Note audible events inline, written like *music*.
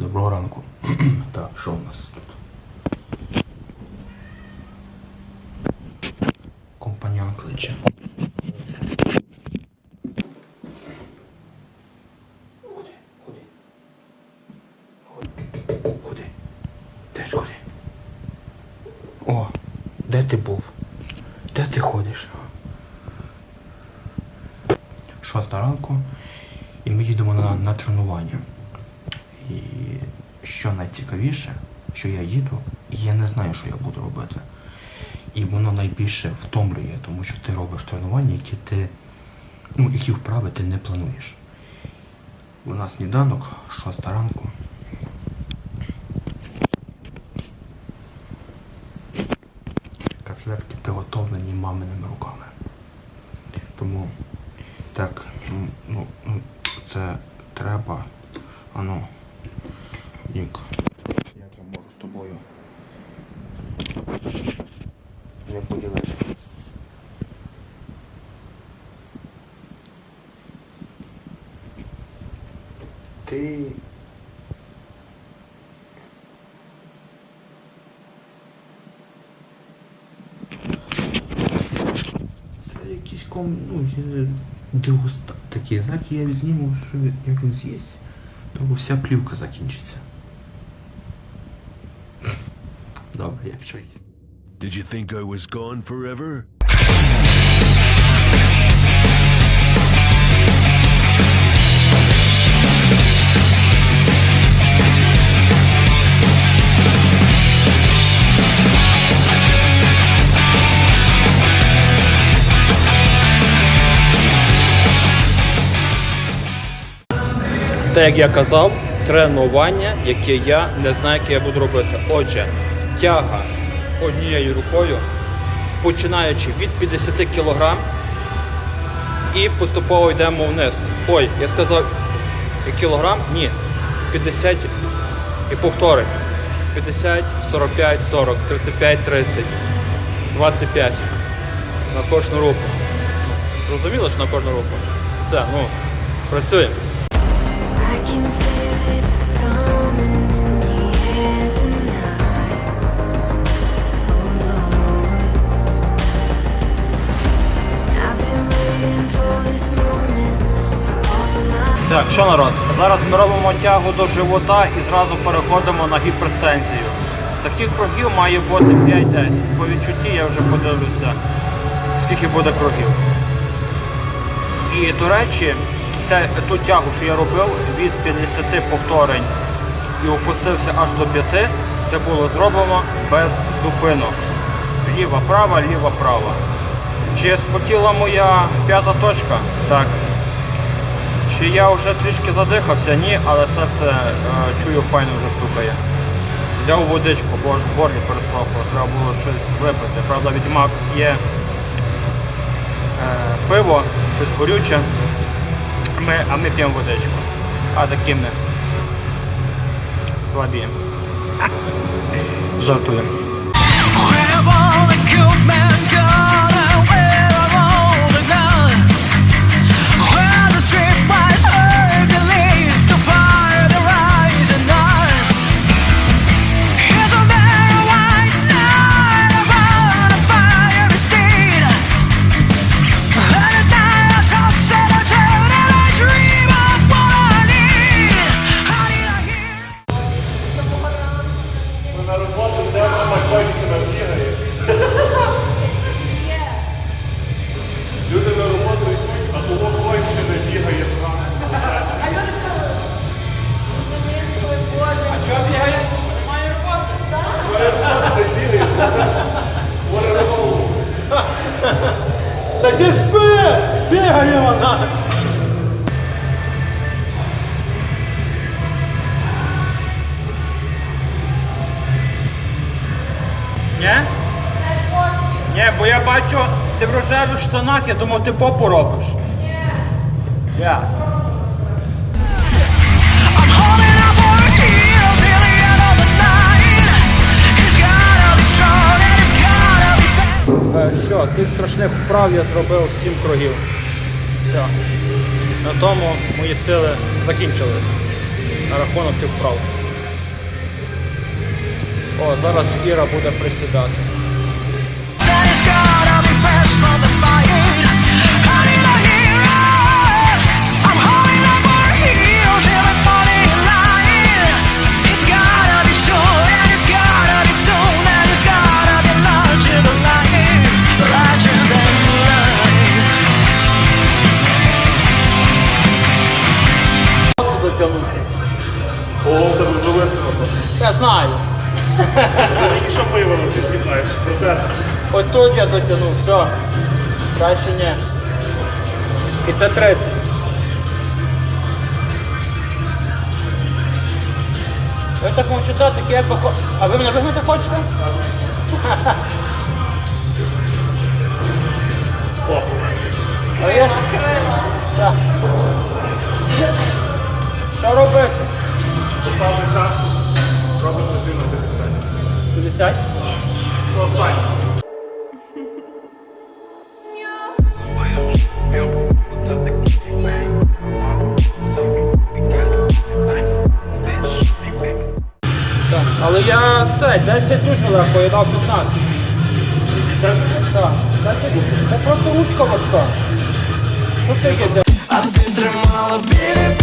Доброго ранку. *clears throat* так, що у нас тут? Компаньон кличе. Ходи, ходи. Ходи. Ходи. Де ж ходи? О, де ти був? Де ти ходиш? Шоста ранку, і ми їдемо на, на тренування. І що найцікавіше, що я їду, і я не знаю, що я буду робити. І воно найбільше втомлює, тому що ти робиш тренування, які ти, ну, які вправи ти не плануєш. У нас сніданок, шоста ранку. Котлетки приготовлені маминими руками. Тому так, ну, це треба. Ану, Нік, як я можу з тобою не поділитися? Ти. Це якийсь ком, ну, є дегустат такий. Зараз я зніму, що як він з'їсть, то вся плівка закінчиться. Добре, я пішов їсти. Did you think I was gone forever? Те, як я казав, тренування, яке я не знаю, яке я буду робити. Отже, тяга однією рукою, починаючи від 50 кг і поступово йдемо вниз. Ой, я сказав кілограм? Ні. 50 і повтори. 50, 45, 40, 35, 30, 25. На кожну руку. Зрозуміло, що на кожну руку? Все, ну, працюємо. Що народ? Зараз ми робимо тягу до живота і зразу переходимо на гіперстензію. Таких кругів має бути 5-10. По відчутті я вже подивлюся, скільки буде кругів. І до речі, те, ту тягу, що я робив від 50 повторень і опустився аж до 5, це було зроблено без зупинок. Ліва, права, ліва, права. Чи спотіла моя п'ята точка? Так. Чи я вже трішки задихався? Ні, але серце е, чую файно вже стукає. Взяв водичку, бо аж горлі пересохло, треба було щось випити. Правда, відьмак є е, пиво, щось горюче, ми, а ми п'ємо водичку. А такі ми слабі. *laughs* Жартуємо. Ти спи! Бігає вона! Ні? Ні, бо я бачу, ти в рожевих штанах, я думав, ти попу робиш. Ні. Ясно. тих страшних вправ я зробив 7 кругів. Все. На тому мої сили закінчились на рахунок тих вправ. О, зараз Іра буде присідати. Дотягнути. О, в тебе вже. Я знаю. Тільки що виявили, ти знаєш. От тут я дотягнув, все. Далі ні. І це 30. Ви так мовчите, таке я похо... А ви мене вигнати хочете? Але я це, 10 дуже легко, я дав 15. 50. Так, 10 Це просто ручка важка. Що це є? А ти тримала білі